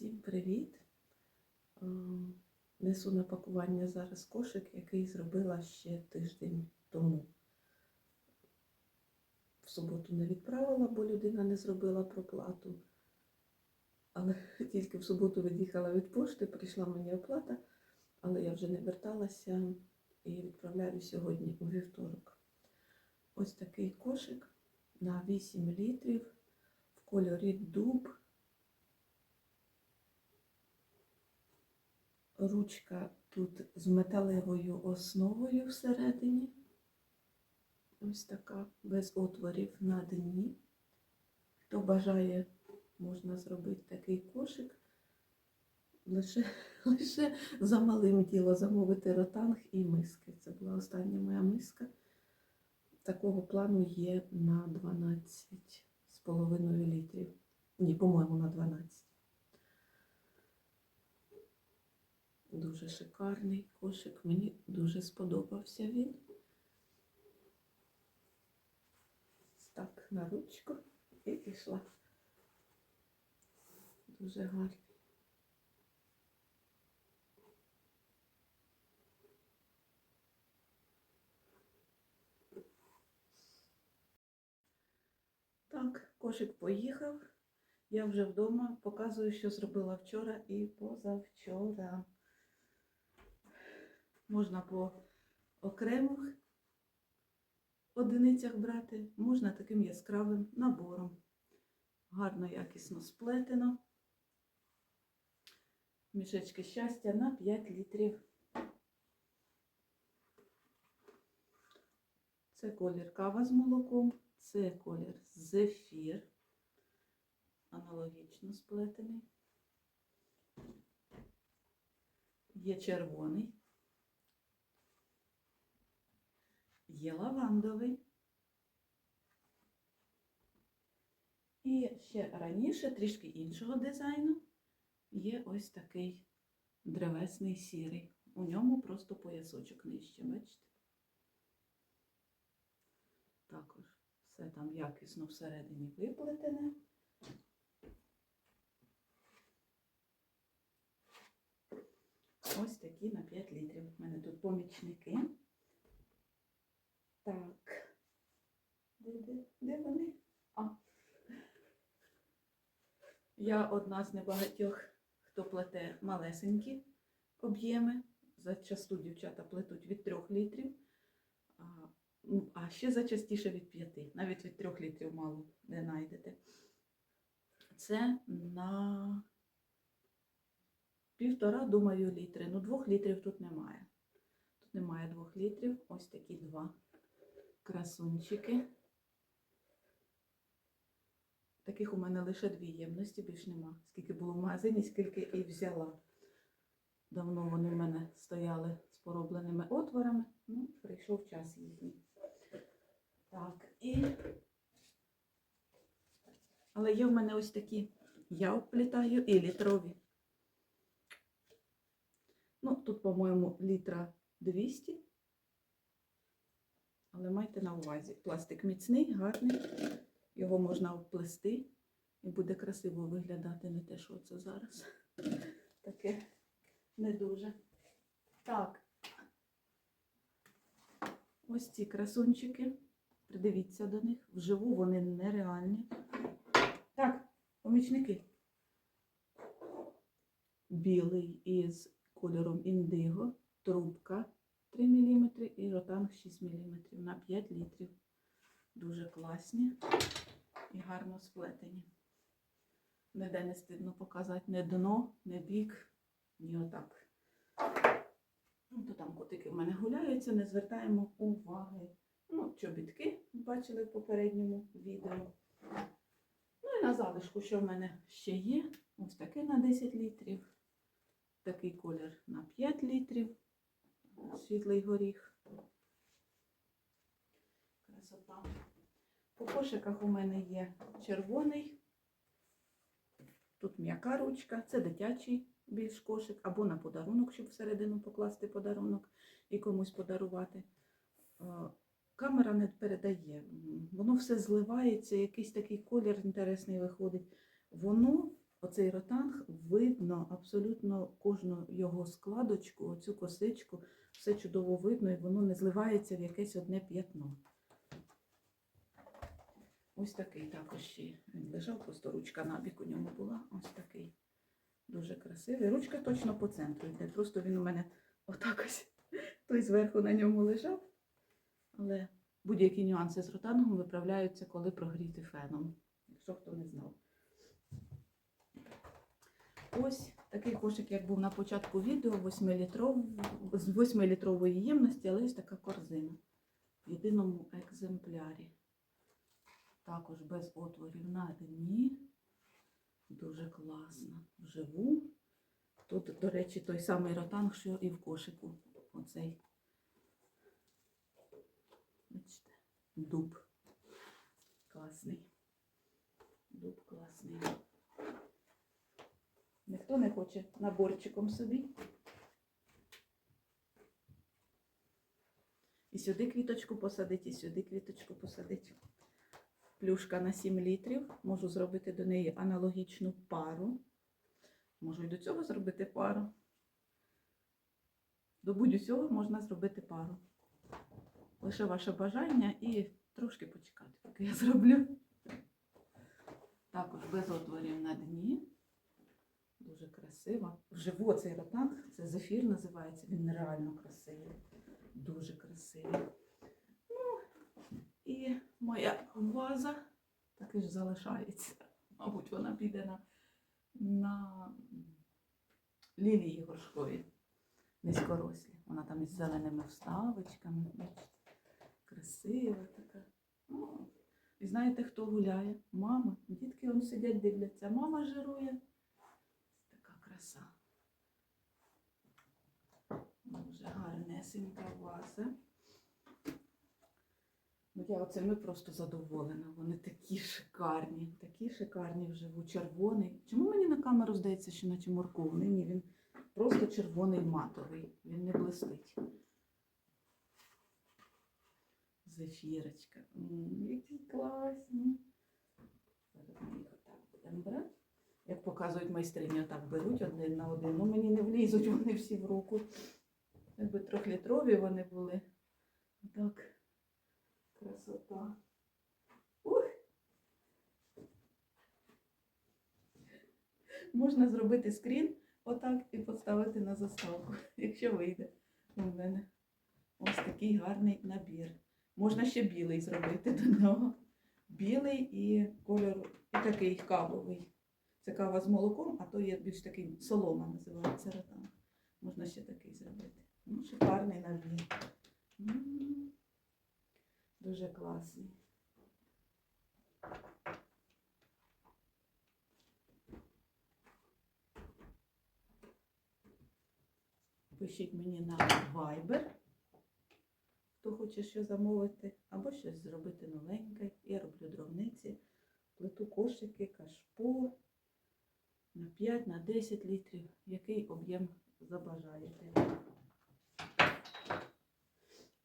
Всім привіт! Е, Несу на пакування зараз кошик, який зробила ще тиждень тому. В суботу не відправила, бо людина не зробила проплату. Але тільки в суботу від'їхала від пошти, прийшла мені оплата, але я вже не верталася і відправляю сьогодні у вівторок. Ось такий кошик на 8 літрів в кольорі дуб. Ручка тут з металевою основою всередині. Ось така, без отворів на дні. Хто бажає, можна зробити такий кошик. Лише, лише за малим діло замовити ротанг і миски. Це була остання моя миска. Такого плану є на 12,5 літрів. Ні, по-моєму, на 12. Дуже шикарний кошик. Мені дуже сподобався він. Так, на ручку і пішла. Дуже гарний. Так, кошик поїхав. Я вже вдома показую, що зробила вчора і позавчора. Можна по окремих одиницях брати, можна таким яскравим набором. Гарно, якісно сплетено. Мішечки щастя на 5 літрів. Це колір кава з молоком, це колір зефір. Аналогічно сплетений. Є червоний. Є лавандовий. І ще раніше, трішки іншого дизайну, є ось такий древесний сірий. У ньому просто поясочок нижче, бачите? Також все там якісно всередині виплетене. Ось такі на 5 літрів. У мене тут помічники. Так. Де, де, де вони? А. Я одна з небагатьох, хто плете малесенькі об'єми. Зачасту дівчата плетуть від 3 літрів, а, ну, ще зачастіше від 5. Навіть від 3 літрів мало не знайдете. Це на півтора, думаю, літри. Ну, двох літрів тут немає. Тут немає двох літрів. Ось такі два красунчики. Таких у мене лише дві ємності, більш нема. Скільки було в магазині, скільки і взяла. Давно вони в мене стояли з поробленими отворами. Ну, прийшов час їхній. Так, і. Але є в мене ось такі, я обплітаю і літрові. Ну, тут, по-моєму, літра 200. Але майте на увазі, пластик міцний, гарний. Його можна обплести і буде красиво виглядати не те, що це зараз. Таке не дуже. Так. Ось ці красунчики. Придивіться до них. Вживу вони нереальні. Так, помічники. Білий із кольором індиго, трубка 3 мм і ротанг 6 мм на 5 літрів. Дуже класні і гарно сплетені. Ніде не стидно показати не дно, не бік, ні отак. Ну, то там котики в мене гуляються, не звертаємо уваги. Ну, чобітки бачили в попередньому відео. Ну і на залишку, що в мене ще є, ось таке на 10 літрів. Такий колір на 5 літрів. Світлий горіх. Красота. По кошиках у мене є червоний. Тут м'яка ручка, це дитячий більш кошик, або на подарунок, щоб всередину покласти подарунок і комусь подарувати. Е, Камера не передає. Воно все зливається, якийсь такий колір інтересний виходить. Воно оцей ротанг видно абсолютно кожну його складочку, оцю косичку, все чудово видно, і воно не зливається в якесь одне п'ятно. Ось такий також ще він лежав, просто ручка набік у ньому була. Ось такий. Дуже красивий. Ручка точно по центру йде. Просто він у мене отак ось той зверху на ньому лежав. Але будь-які нюанси з ротангом виправляються, коли прогріти феном, якщо хто не знав. Ось такий кошик, як був на початку відео, 8-літров, з 8-літрової ємності, але ось така корзина в єдиному екземплярі. Також без отворів на дні. Дуже класно. Вживу. Тут, до речі, той самий ротанг, що і в кошику. Оцей. Бачите, дуб. Класний. Дуб класний. Ніхто не хоче наборчиком собі. І сюди квіточку посадити, і сюди квіточку посадити. Плюшка на 7 літрів. Можу зробити до неї аналогічну пару. Можу і до цього зробити пару. До будь-усього можна зробити пару. Лише ваше бажання і трошки почекати, поки я зроблю. Також без отворів на дні. Дуже красиво. Вживу цей ротанг, це зефір називається. Він нереально красивий. Дуже красивий. Ну, і моя ваза таки ж залишається. Мабуть, вона піде на, на лілії горшкові низькорослі. Вона там із зеленими вставочками. Бачите, красива така. І знаєте, хто гуляє? Мама. Дітки он сидять, дивляться. Мама жирує. Краса. Дуже гарнесенька ваза. Ну, я оцими просто задоволена. Вони такі шикарні, такі шикарні вживу. Червоний. Чому мені на камеру здається, що наче морковний? Ні, він просто червоний матовий. Він не блистить. Зефірочка. Які класні. Зараз ми їх. Показують майстрині, отак беруть один на один. Ну мені не влізуть вони всі в руку. Якби трьохлітрові вони були. Так. Красота. Ух. Можна зробити скрін отак і поставити на заставку, якщо вийде у мене. Ось такий гарний набір. Можна ще білий зробити до нього. Білий і кольор, і такий кавовий. Це кава з молоком, а то є більш такий солома називається ротан. Можна ще такий зробити. Ну, шикарний набір. Дуже класний. Пишіть мені на Viber, хто хоче що замовити, або щось зробити новеньке. Я роблю дровниці, плиту кошики, кашпо на 5, на 10 літрів, який об'єм забажаєте.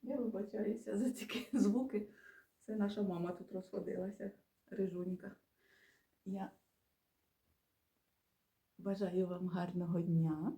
Я вибачаюся за такі звуки. Це наша мама тут розходилася, рижунька. Я бажаю вам гарного дня.